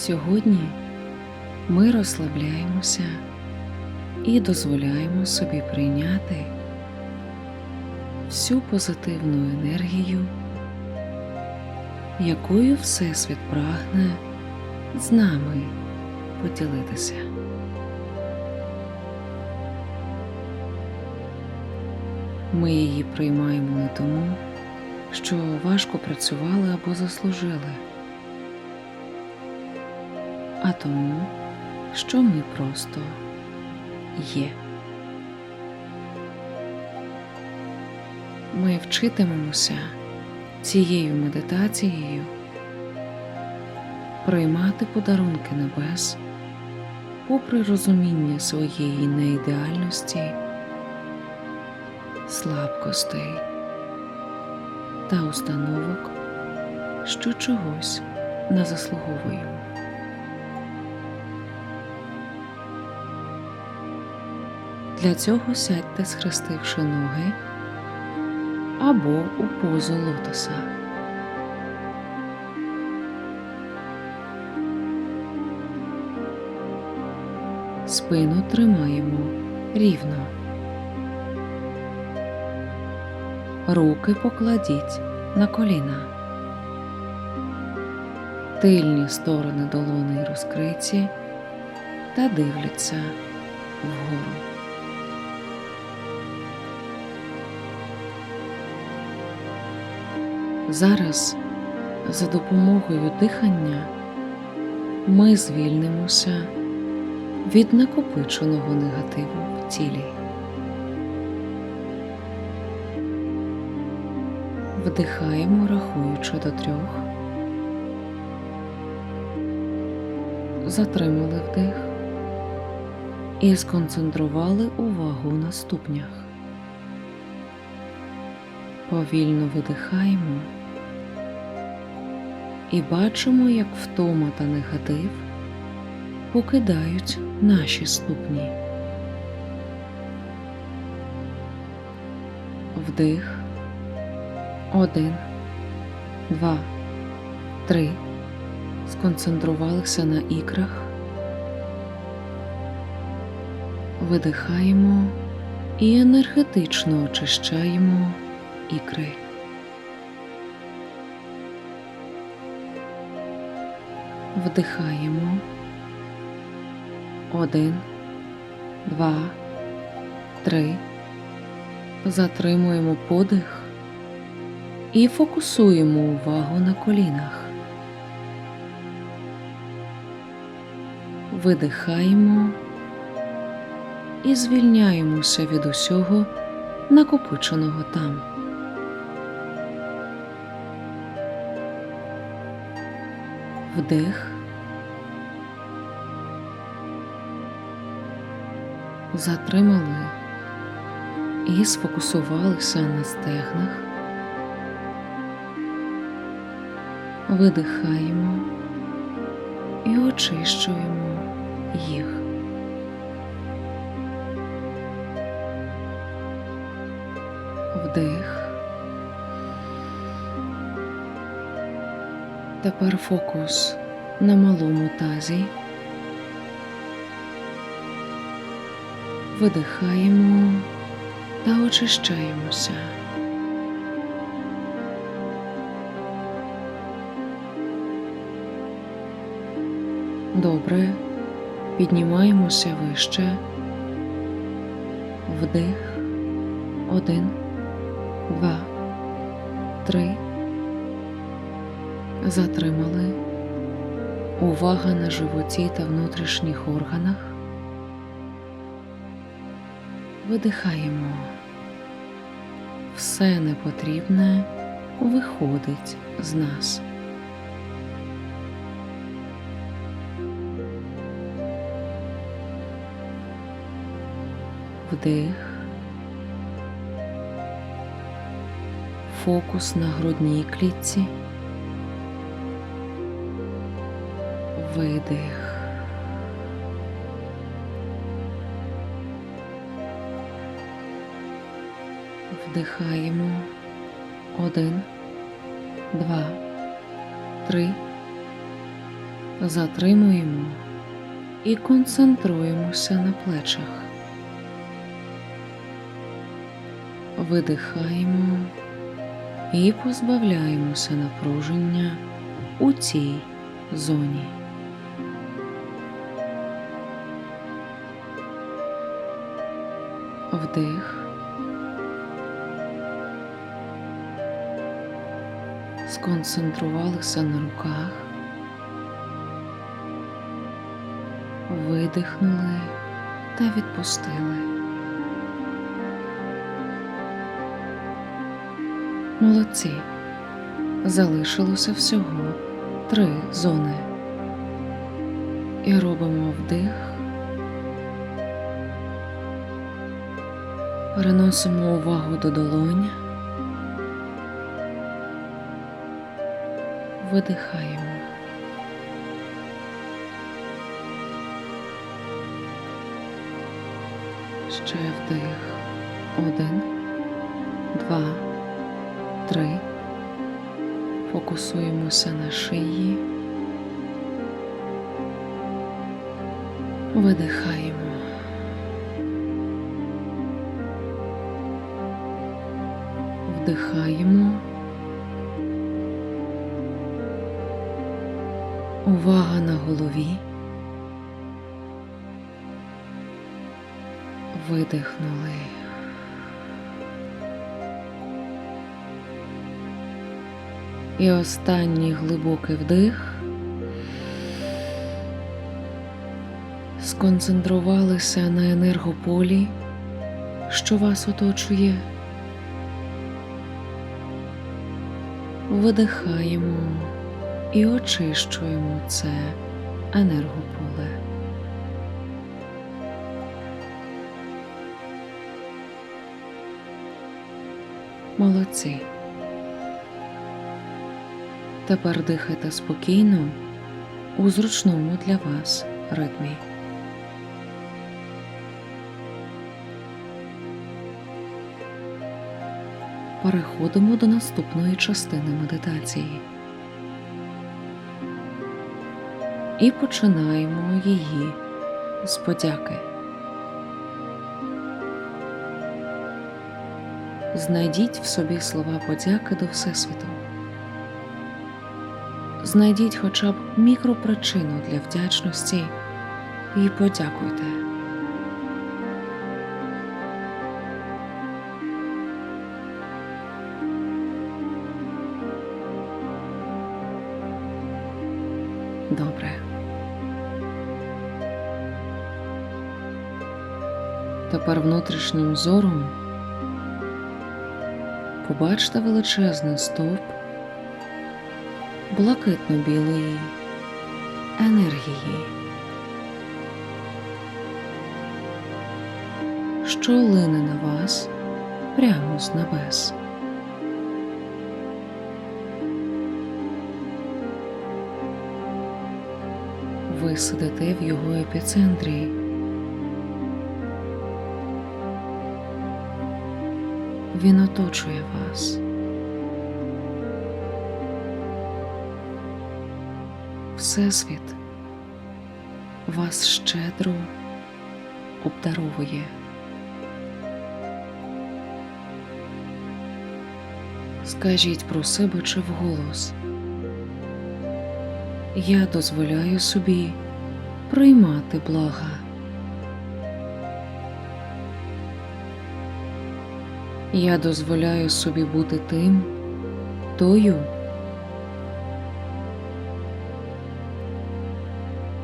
Сьогодні ми розслабляємося і дозволяємо собі прийняти всю позитивну енергію, якою Всесвіт прагне з нами поділитися. Ми її приймаємо не тому, що важко працювали або заслужили, а тому, що ми просто є. Ми вчитимемося цією медитацією приймати подарунки небес попри розуміння своєї неідеальності, слабкостей та установок, що чогось не заслуговуємо. Для цього сядьте, схрестивши ноги або у позу лотоса. Спину тримаємо рівно. Руки покладіть на коліна. Тильні сторони долони розкриті та дивляться вгору. Зараз за допомогою дихання ми звільнимося від накопиченого негативу в тілі. Вдихаємо, рахуючи до трьох. Затримали вдих і сконцентрували увагу на ступнях. Повільно видихаємо і бачимо, як втома та негатив покидають наші ступні. Вдих. Один, два, три. Сконцентрувалися на ікрах. Видихаємо і енергетично очищаємо ікри. Вдихаємо. Один, два, три. Затримуємо подих і фокусуємо увагу на колінах. Видихаємо і звільняємося від усього накопиченого там. Вдих. Затримали і сфокусувалися на стегнах. Видихаємо і очищуємо їх. Вдих. Тепер фокус на малому тазі. Видихаємо та очищаємося. Добре, піднімаємося вище. Вдих. Один, два, три. Затримали. Увага на животі та внутрішніх органах. Видихаємо. Все непотрібне виходить з нас. Вдих. Фокус на грудній клітці. Видих. Вдихаємо. Один, два, три. затримуємо і концентруємося на плечах. Видихаємо і позбавляємося напруження у цій зоні. Вдих. Сконцентрувалися на руках. Видихнули та відпустили. Молодці. Залишилося всього три зони. І робимо вдих. Переносимо увагу до долонь. Видихаємо. Ще вдих. Один, два, три. Фокусуємося на шиї. Видихаємо. Вдихаємо. Увага на голові. Видихнули. І останній глибокий вдих. Сконцентрувалися на енергополі, що вас оточує. Видихаємо і очищуємо це енергополе. Молодці. Тепер дихайте спокійно у зручному для вас ритмі. Переходимо до наступної частини медитації. І починаємо її з подяки. Знайдіть в собі слова подяки до Всесвіту. Знайдіть хоча б мікропричину для вдячності і подякуйте. Добре. Тепер внутрішнім зором побачте величезний стовп блакитно-білої енергії, що лине на вас прямо з небес. Ви сидите в його епіцентрі. Він оточує вас. Всесвіт вас щедро обдаровує. Скажіть про себе чи вголос. Я дозволяю собі приймати блага. Я дозволяю собі бути тим, тою,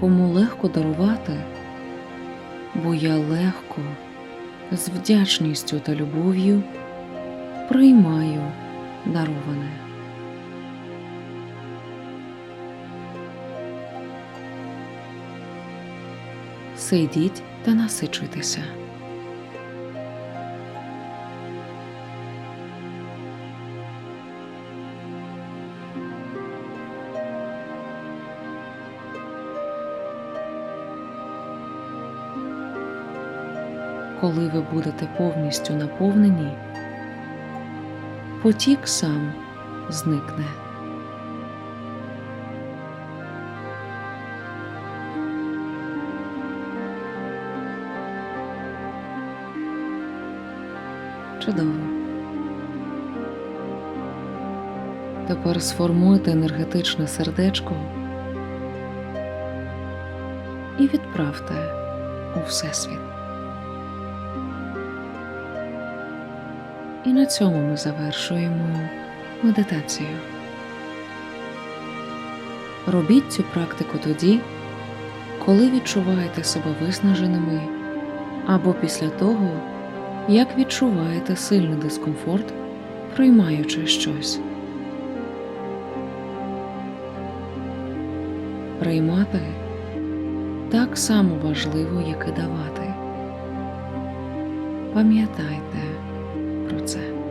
кому легко дарувати, бо я легко, з вдячністю та любов'ю приймаю дароване. Сидіть та насичуйтеся. Коли ви будете повністю наповнені, потік сам зникне. Чудово. Тепер сформуйте енергетичне сердечко і відправте у Всесвіт. І на цьому ми завершуємо медитацію. Робіть цю практику тоді, коли відчуваєте себе виснаженими, або після того, як відчуваєте сильний дискомфорт, приймаючи щось. Приймати так само важливо, як і давати. Пам'ятайте про це.